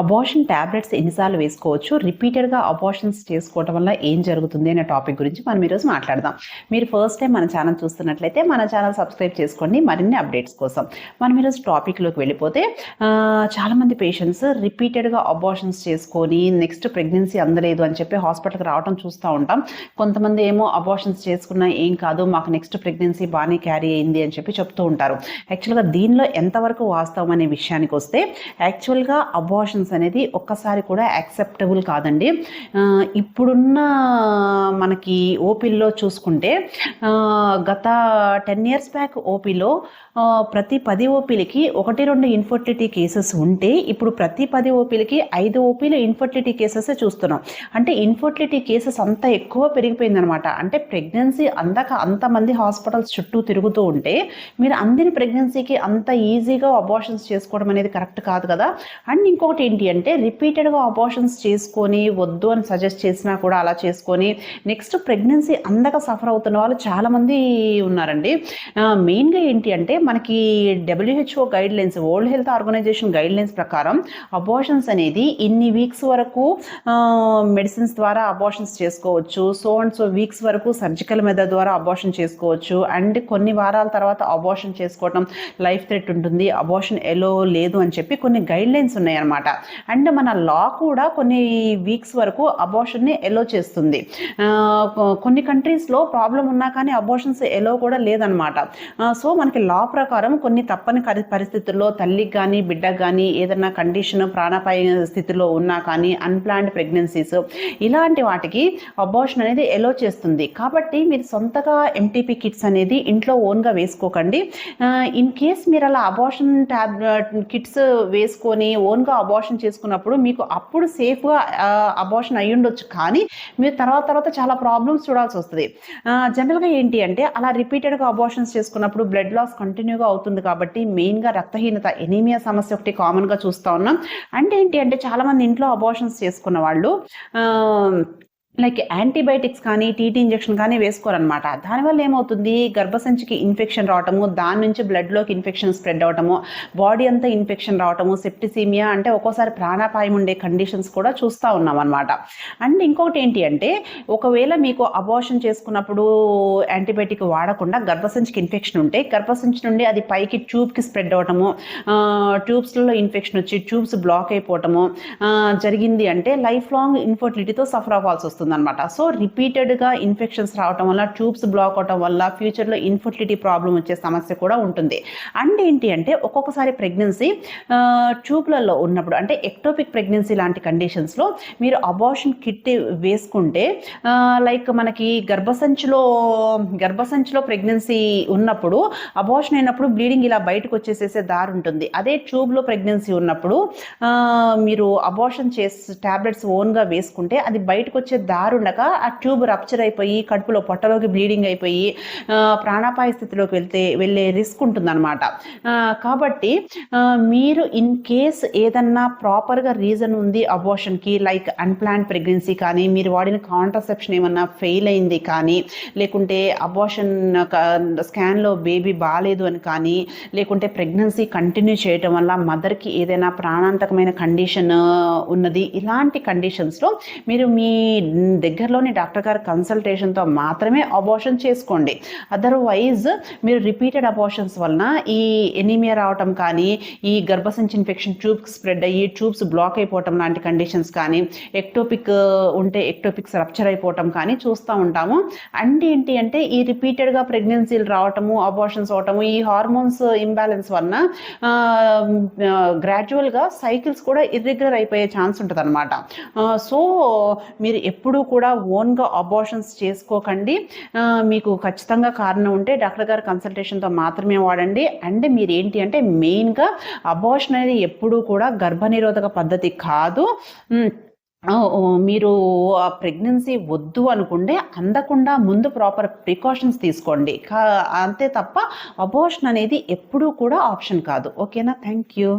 Abortion tablets ఎన్నిసార్లు వేసుకోవచ్చు? రిపీటెడ్గా అబార్షన్స్ చేసుకోవటం వల్ల ఏం జరుగుతుంది అనే టాపిక్ గురించి మనం ఈరోజు మాట్లాడదాం. మీరు ఫస్ట్ టైం మన ఛానల్ చూస్తున్నట్లయితే మన ఛానల్ సబ్స్క్రైబ్ చేసుకోండి. మరిన్ని అప్డేట్స్ కోసం మనం ఈరోజు టాపిక్లోకి వెళ్ళిపోతే చాలామంది పేషెంట్స్ రిపీటెడ్గా అబార్షన్స్ చేసుకొని నెక్స్ట్ ప్రెగ్నెన్సీ అందలేదు అని చెప్పి హాస్పిటల్కి రావడం చూస్తూ ఉంటాం. కొంతమంది ఏమో అబార్షన్స్ చేసుకున్నా ఏం కాదు మాకు నెక్స్ట్ ప్రెగ్నెన్సీ బాగానే క్యారీ అయింది అని చెప్పి చెప్తూ ఉంటారు. యాక్చువల్గా దీనిలో ఎంతవరకు వాస్తవం అనే విషయానికి వస్తే యాక్చువల్గా అబార్షన్ అబార్షన్స్ అనేది ఒక్కసారి కూడా యాక్సెప్టబుల్ కాదండి. ఇప్పుడున్న మనకి ఓపీల్లో చూసుకుంటే గత టెన్ ఇయర్స్ బ్యాక్ ఓపీలో ప్రతి పది ఓపీలకి ఒకటి రెండు ఇన్ఫర్టిలిటీ కేసెస్ ఉంటే ఇప్పుడు ప్రతి పది ఓపీలకి ఐదు ఓపీలు ఇన్ఫర్టిలిటీ కేసెస్ చూస్తున్నాం. అంటే ఇన్ఫర్టిలిటీ కేసెస్ అంత ఎక్కువ పెరిగిపోయిందనమాట. అంటే ప్రెగ్నెన్సీ అందాక అంతమంది హాస్పిటల్స్ చుట్టూ తిరుగుతూ ఉంటే మీరు అందిన ప్రెగ్నెన్సీకి అంత ఈజీగా అబార్షన్స్ చేసుకోవడం అనేది కరెక్ట్ కాదు కదా. అండ్ ఇంకొకటి ఏంటి అంటే రిపీటెడ్గా అబార్షన్స్ చేసుకొని వద్దు అని సజెస్ట్ చేసినా కూడా అలా చేసుకొని నెక్స్ట్ ప్రెగ్నెన్సీ అందక సఫర్ అవుతున్న వాళ్ళు చాలామంది ఉన్నారండి. మెయిన్గా ఏంటి అంటే మనకి WHO guidelines World Health Organization guidelines ప్రకారం అబార్షన్స్ అనేది ఇన్ని వీక్స్ వరకు మెడిసిన్స్ ద్వారా అబార్షన్స్ చేసుకోవచ్చు. సో అండ్ సో వీక్స్ వరకు సర్జికల్ మెథడ్ ద్వారా అబార్షన్ చేసుకోవచ్చు. అండ్ కొన్ని వారాల తర్వాత అబార్షన్ చేసుకోవటం లైఫ్ థ్రెట్ ఉంటుంది. అబార్షన్ ఎలో లేదు అని చెప్పి కొన్ని గైడ్ లైన్స్ ఉన్నాయన్నమాట. అండ్ మన లా కూడా కొన్ని వీక్స్ వరకు అబార్షన్ని ఎలో చేస్తుంది. కొన్ని కంట్రీస్లో ప్రాబ్లం ఉన్నా కానీ అబోషన్స్ ఎలో కూడా లేదనమాట సో మనకి లా ప్రకారం కొన్ని తప్పని పరిస్థితుల్లో తల్లికి కానీ బిడ్డకు కానీ ఏదైనా కండిషన్ ప్రాణాపాయ స్థితిలో ఉన్నా కానీ అన్ప్లాన్డ్ ప్రెగ్నెన్సీస్ ఇలాంటి వాటికి అబార్షన్ అనేది ఎలో చేస్తుంది. కాబట్టి మీరు సొంతగా ఎంటీపీ కిట్స్ అనేది ఇంట్లో ఓన్గా వేసుకోకండి. ఇన్ కేస్ మీరు అలా అబోషన్ ట్యాబ్ కిట్స్ వేసుకొని ఓన్గా అబోషన్ చేసుకున్నప్పుడు మీకు అప్పుడు సేఫ్గా అబోషన్ అయ్యుండొచ్చు కానీ మీరు తర్వాత తర్వాత చాలా ప్రాబ్లమ్స్ చూడాల్సి వస్తుంది. జనరల్గా ఏంటి అంటే అలా రిపీటెడ్గా అబార్షన్స్ చేసుకున్నప్పుడు బ్లడ్ లాస్ కంటిన్యూగా అవుతుంది కాబట్టి మెయిన్గా రక్తహీనత ఎనీమియా సమస్య ఒకటి కామన్గా చూస్తూ ఉన్నాం. అంటే ఏంటి అంటే చాలామంది ఇంట్లో అబార్షన్స్ చేసుకున్న వాళ్ళు లైక్ యాంటీబయాటిక్స్ కానీ టీటీ ఇంజెక్షన్ కానీ వేసుకోరనమాట దానివల్ల ఏమవుతుంది? గర్భసంచికి ఇన్ఫెక్షన్ రావటము దాని నుంచి బ్లడ్లోకి ఇన్ఫెక్షన్ స్ప్రెడ్ అవటము బాడీ అంతా ఇన్ఫెక్షన్ రావటము సెప్టిసీమియా అంటే ఒక్కోసారి ప్రాణాపాయం ఉండే కండిషన్స్ కూడా చూస్తూ ఉన్నాం అనమాట అండ్ ఇంకొకటి ఏంటి అంటే ఒకవేళ మీకు అబార్షన్ చేసుకున్నప్పుడు యాంటీబయాటిక్ వాడకుండా గర్భసంచికి ఇన్ఫెక్షన్ ఉంటే గర్భసంచి నుండి అది పైకి ట్యూబ్కి స్ప్రెడ్ అవటము ట్యూబ్స్లలో ఇన్ఫెక్షన్ వచ్చి ట్యూబ్స్ బ్లాక్ అయిపోవటము జరిగింది అంటే లైఫ్ లాంగ్ ఇన్ఫర్టిలిటీతో సఫర్ అవ్వాల్సి వస్తుంది. అనమాట సో రిపీటెడ్గా ఇన్ఫెక్షన్స్ రావటం వల్ల ట్యూబ్స్ బ్లాక్ అవటం వల్ల ఫ్యూచర్లో ఇన్ఫర్టిలిటీ ప్రాబ్లం వచ్చే సమస్య కూడా ఉంటుంది. అండ్ ఏంటి అంటే ఒక్కొక్కసారి ప్రెగ్నెన్సీ ట్యూబ్లలో ఉన్నప్పుడు అంటే ఎక్టోపిక్ ప్రెగ్నెన్సీ లాంటి కండిషన్స్లో మీరు అబార్షన్ కిట్ వేసుకుంటే లైక్ మనకి గర్భసంచిలో గర్భసంచిలో ప్రెగ్నెన్సీ ఉన్నప్పుడు అబార్షన్ అయినప్పుడు బ్లీడింగ్ ఇలా బయటకు వచ్చేసేసే దారి ఉంటుంది. అదే ట్యూబ్లో ప్రెగ్నెన్సీ ఉన్నప్పుడు మీరు అబార్షన్ చేసి టాబ్లెట్స్ ఓన్గా వేసుకుంటే అది బయటకు వచ్చే జారుండగా ఆ ట్యూబ్ రప్చర్ అయిపోయి కడుపులో పొట్టలోకి బ్లీడింగ్ అయిపోయి ప్రాణాపాయ స్థితిలోకి వెళ్తే వెళ్ళే రిస్క్ ఉంటుందన్నమాట. కాబట్టి మీరు ఇన్ కేస్ ఏదన్నా ప్రాపర్గా రీజన్ ఉంది అబార్షన్కి లైక్ అన్ప్లాన్ ప్రెగ్నెన్సీ కానీ మీరు వాడిన కాంట్రసెప్షన్ ఏమన్నా ఫెయిల్ అయింది కానీ లేకుంటే అబోషన్ స్కాన్లో బేబీ బాగాలేదు అని కానీ లేకుంటే ప్రెగ్నెన్సీ కంటిన్యూ చేయటం వల్ల మదర్కి ఏదైనా ప్రాణాంతకమైన కండిషన్ ఉన్నది ఇలాంటి కండిషన్స్లో మీరు మీ దగ్గరలోని డాక్టర్ గారి కన్సల్టేషన్తో మాత్రమే అబార్షన్ చేసుకోండి. అదర్వైజ్ మీరు రిపీటెడ్ అబార్షన్స్ వలన ఈ ఎనీమియా రావటం కానీ ఈ గర్భసంచి ఇన్ఫెక్షన్ ట్యూబ్స్ స్ప్రెడ్ అయ్యి ట్యూబ్స్ బ్లాక్ అయిపోవటం లాంటి కండిషన్స్ కానీ ఎక్టోపిక్ ఉంటే ఎక్టోపిక్స్ రప్చర్ అయిపోవటం కానీ చూస్తూ ఉంటాము. అండ్ ఏంటి అంటే ఈ రిపీటెడ్గా ప్రెగ్నెన్సీలు రావటము అబార్షన్స్ అవటము ఈ హార్మోన్స్ ఇంబ్యాలెన్స్ వలన గ్రాడ్యువల్గా సైకిల్స్ కూడా ఇర్రెగ్యులర్ అయిపోయే ఛాన్స్ ఉంటుంది అనమాట సో మీరు ఎప్పుడు కూడా ఓన్గా అబార్షన్స్ చేసుకోకండి. మీకు ఖచ్చితంగా కారణం ఉంటే డాక్టర్ గారి కన్సల్టేషన్తో మాత్రమే వాడండి. అండ్ మీరు ఏంటి అంటే మెయిన్గా అబార్షన్ అనేది ఎప్పుడూ కూడా గర్భనిరోధక పద్ధతి కాదు. మీరు ఆ ప్రెగ్నెన్సీ వద్దు అనుకుంటే అందకుండా ముందు ప్రాపర్ ప్రికాషన్స్ తీసుకోండి. కా- అంతే తప్ప అబోషన్ అనేది ఎప్పుడూ కూడా ఆప్షన్ కాదు. ఓకేనా? Thank you